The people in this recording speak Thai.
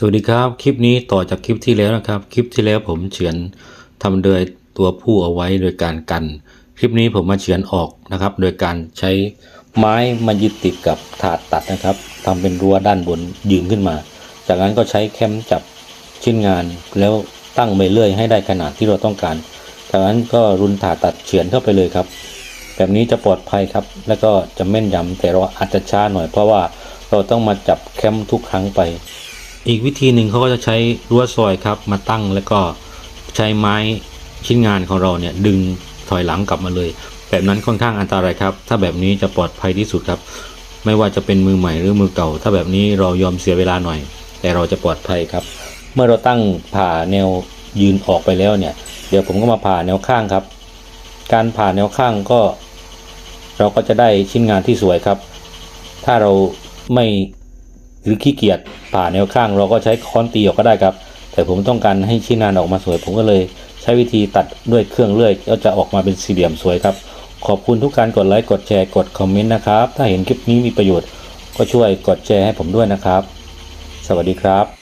สวัสดีครับคลิปนี้ต่อจากคลิปที่แล้วนะครับ คลิปที่แล้วผมเฉือนทำโดยตัวผู้เอาไว้โดยการกัน คลิปนี้ผมมาเฉือนออกนะครับ โดยการใช้ไม้มายึดติดกับถาดตัดนะครับทำเป็นรั้วด้านบนยืนขึ้นมา จากนั้นก็ใช้แคมจับชิ้นงานแล้วตั้งไปเรื่อยให้ได้ขนาดที่เราต้องการ จากนั้นก็รุนถาดตัดเฉือนเข้าไปเลยครับ แบบนี้จะปลอดภัยครับ แล้วก็จะแม่นยำแต่เราอาจจะช้าหน่อยเพราะว่าเราต้องมาจับแคมทุกครั้งไป อีกวิธีหนึ่งเขาก็จะใช้รั้วซอยครับมาตั้งแล้วก็ใช้ไม้ชิ้นงานของเราเนี่ยดึงถอยหลังกลับมาเลย แบบนั้นค่อนข้างอันตรายครับ ถ้าแบบนี้จะปลอดภัยที่สุดครับ ไม่ว่าจะเป็นมือใหม่หรือมือเก่า ถ้าแบบนี้เรายอมเสียเวลาหน่อย แต่เราจะปลอดภัยครับ เมื่อเราตั้งผ่าแนวยืนออกไปแล้วเนี่ย เดี๋ยวผมก็มาผ่าแนวข้างครับ การผ่าแนวข้างก็ เราก็จะได้ชิ้นงานที่สวยครับ ถ้าเราไม่ รือขี้เกียจผ่าแนวข้างเราก็ใช้ค้อนตีออกก็ได้ครับ แต่ผมต้องการให้ชิ้นงานออกมาสวย ผมก็เลยใช้วิธีตัดด้วยเครื่องเลื่อยก็จะออกมาเป็นสี่เหลี่ยมสวยครับ ขอบคุณทุกการกดไลค์กดแชร์กดคอมเมนต์นะครับ ถ้าเห็นคลิปนี้มีประโยชน์ก็ช่วยกดแชร์ให้ผมด้วยนะครับ สวัสดีครับ